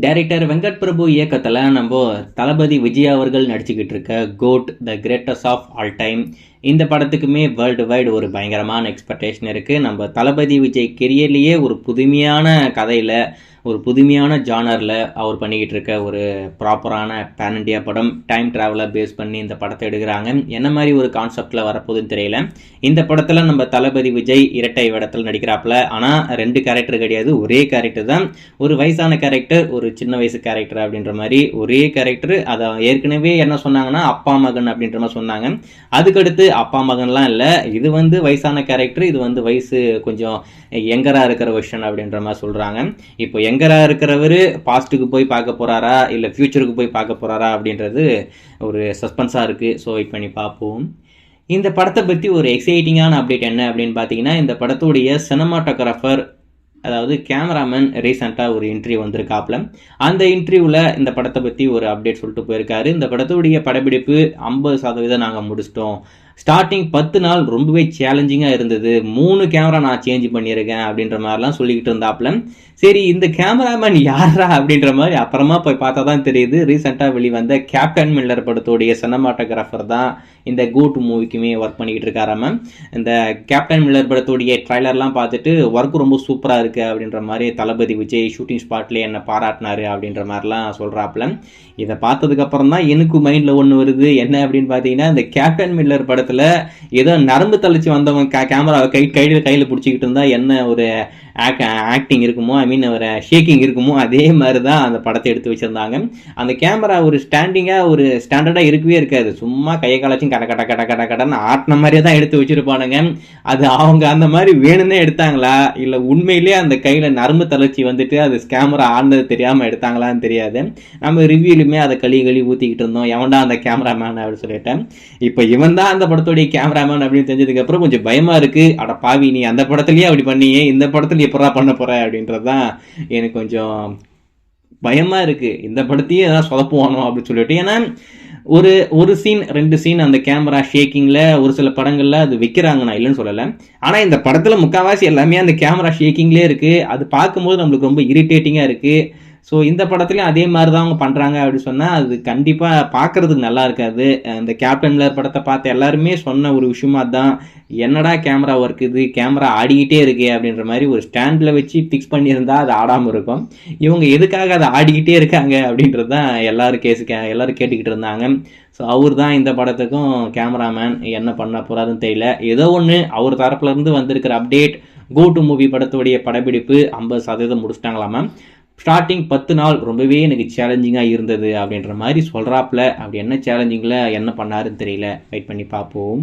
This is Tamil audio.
டைரக்டர் வெங்கட் பிரபு இயக்கத்தில் நம்ம தளபதி விஜய் அவர்கள் நடிச்சுக்கிட்டு இருக்க GOAT the greatest of all time இந்த படத்துக்குமே வேர்ல்டு வைடு ஒரு பயங்கரமான எக்ஸ்பெக்டேஷன் இருக்குது நம்ம தளபதி விஜய் கெரியர்லேயே ஒரு புதுமையான கதையில் ஒரு புதுமையான ஜானரில் அவர் பண்ணிக்கிட்டு இருக்க ஒரு ப்ராப்பரான பேன் இண்டியா படம் டைம் ட்ராவலை பேஸ் பண்ணி இந்த படத்தை எடுக்கிறாங்க. என்ன மாதிரி ஒரு கான்செப்டில் வரப்போகுதுன்னு தெரியல. இந்த படத்தில் நம்ம தளபதி விஜய் இரட்டை வேடத்தில் நடிக்கிறாப்புல. ஆனால் ரெண்டு கேரக்டர் கிடையாது. ஒரே கேரக்டர் தான். ஒரு வயசான கேரக்டர் ஒரு சின்ன வயசு கேரக்டர் அப்படின்ற மாதிரி ஒரே கேரக்டர் அதை ஏற்கனவே என்ன சொன்னாங்கன்னா அப்பா மகன் அப்படின்ற மாதிரி சொன்னாங்க. அதுக்கடுத்து அப்பா மகன்லாம் இல்லை. இது வந்து வயசான கேரக்டர் இது வந்து வயசு கொஞ்சம் எங்கராக இருக்கிற விஷன் அப்படின்ற மாதிரி சொல்கிறாங்க இப்போ எங்கராக இருக்கிறவர் பாஸ்ட்டுக்கு போய் பார்க்க போகிறாரா இல்லை ஃப்யூச்சருக்கு போய் பார்க்க போகிறாரா அப்படின்றது ஒரு சஸ்பென்ஸாக இருக்குது ஸோ வெயிட் பண்ணி பார்ப்போம். இந்த படத்தை பற்றி ஒரு எக்ஸைட்டிங்கான அப்டேட் என்ன அப்படின்னு பார்த்தீங்கன்னா இந்த படத்துடைய சினிமாட்டோகிராஃபர் அதாவது கேமராமேன் ரீசெண்டாக ஒரு இன்டர்வியூ வந்திருக்காப்புல. அந்த இன்டர்வியூவில் இந்த படத்தை பற்றி ஒரு அப்டேட் சொல்லிட்டு போயிருக்காரு. இந்த படத்துடைய படப்பிடிப்பு ஐம்பது சதவீதம் நாங்கள் முடிச்சிட்டோம். ஸ்டார்டிங் பத்து நாள் ரொம்பவே சேலஞ்சிங்காக இருந்தது. மூணு கேமரா நான் சேஞ்ச் பண்ணியிருக்கேன் அப்படின்ற மாதிரிலாம் சொல்லிக்கிட்டு இருந்தாப்புல சரி இந்த கேமராமேன் யாரா அப்படின்ற மாதிரி அப்புறமா போய் பார்த்தா தான் தெரியுது. ரீசெண்டாக வெளிவந்த கேப்டன் மில்லர் படத்துடைய சினிமாட்டோகிராஃபர் தான் இந்த கூட் மூவிக்குமே ஒர்க் பண்ணிக்கிட்டு இருக்காராம இந்த கேப்டன் மில்லர் படத்துடைய ட்ரைலர்லாம் பார்த்துட்டு ஒர்க் ரொம்ப சூப்பராக இருக்குது அப்படின்ற மாதிரி தளபதி விஜய் ஷூட்டிங் ஸ்பாட்லேயே என்னை பாராட்டினாரு அப்படின்ற மாதிரிலாம் சொல்கிறாப்புல இதை பார்த்ததுக்கப்புறம் தான் எனக்கு மைண்டில் ஒன்று வருது. என்ன அப்படின்னு பார்த்தீங்கன்னா இந்த கேப்டன் மில்லர் இடத்துல ஏதோ நரம்பு தளர்ச்சி வந்தவன் கே கேமராவை கை கையில் கையில் பிடிச்சிக்கிட்டு இருந்தா என்ன ஒரு ஆக் ஆக்டிங் இருக்குமோ ஐ மீன் ஒரு ஷேக்கிங் இருக்குமோ அதே மாதிரி தான் அந்த படத்தை எடுத்து வச்சுருந்தாங்க. அந்த கேமரா ஒரு ஸ்டாண்டிங்காக ஒரு ஸ்டாண்டர்டாக இருக்கவே இருக்காது. சும்மா கையை காலாச்சும் கட கட கட கட கடன்னு ஆட்டின மாதிரியே தான் எடுத்து வச்சுருப்பானுங்க. அது அவங்க அந்த மாதிரி வேணும்னே எடுத்தாங்களா? இல்லை உண்மையிலேயே அந்த கையில் நரம்பு தளர்ச்சி வந்துட்டு அது கேமரா ஆனது தெரியாமல் எடுத்தாங்களான்னு தெரியாது. நம்ம ரிவ்யூலுமே அதை கழி கழி ஊற்றிக்கிட்டு இருந்தோம். எவன்டா அந்த கேமராமேன் அப்படின்னு சொல்லிட்டேன் இப்போ இவன் தான் அந்த படத்துடைய கேமராமேன் அப்படின்னு தெரிஞ்சதுக்கப்புறம் கொஞ்சம் பயமாக இருக்குது அட பாவி நீ அந்த படத்துலேயே அப்படி பண்ணியே இந்த படத்துல எப்படா பண்ண போகிற அப்படின்றது தான் எனக்கு கொஞ்சம் பயமாக இருக்குது இந்த படத்தையே எதாவது சொதப்புவானோ அப்படின்னு சொல்லிட்டு. ஏன்னா ஒரு ஒரு சீன் ரெண்டு சீன் அந்த கேமரா ஷேக்கிங்கில் ஒரு சில படங்களில் அது வைக்கிறாங்க நான் இல்லைன்னு சொல்லலை. ஆனால் இந்த படத்தில் முக்கால்வாசி எல்லாமே அந்த கேமரா ஷேக்கிங்லேயே இருக்குது அது பார்க்கும்போது நம்மளுக்கு ரொம்ப இரிட்டேட்டிங்காக இருக்குது ஸோ இந்த படத்துலையும் அதே மாதிரி தான் அவங்க பண்ணுறாங்க அப்படின்னு சொன்னால் அது கண்டிப்பாக பார்க்குறதுக்கு நல்லா இருக்காது. அந்த கேப்டன் மில்லர் படத்தை பார்த்து எல்லாருமே சொன்ன ஒரு விஷயமா தான் என்னடா கேமரா ஒர்க் இது கேமரா ஆடிக்கிட்டே இருக்கு அப்படின்ற மாதிரி ஒரு ஸ்டாண்டில் வச்சு ஃபிக்ஸ் பண்ணியிருந்தா அது ஆடாமல் இருக்கும். இவங்க எதுக்காக அதை ஆடிக்கிட்டே இருக்காங்க அப்படின்றது தான் எல்லாரும் கேஸு கே எல்லோரும் கேட்டுக்கிட்டு இருந்தாங்க. ஸோ அவர் தான் இந்த படத்துக்கும் கேமராமேன் என்ன பண்ண போகிறாருன்னு தெரியல. ஏதோ ஒன்று அவர் தரப்புலேருந்து வந்திருக்கிற அப்டேட் கோ டு மூவி படத்துடைய படப்பிடிப்பு ஐம்பது சதவீதம் முடிச்சிட்டாங்களாமா ஸ்டார்டிங் பத்து நாள் ரொம்பவே எனக்கு சேலஞ்சிங்காக இருந்தது அப்படின்ற மாதிரி சொல்கிறாப்புல அப்படி என்ன சேலஞ்சிங்கில் என்ன பண்ணாருன்னு தெரியல. வெயிட் பண்ணி பார்ப்போம்.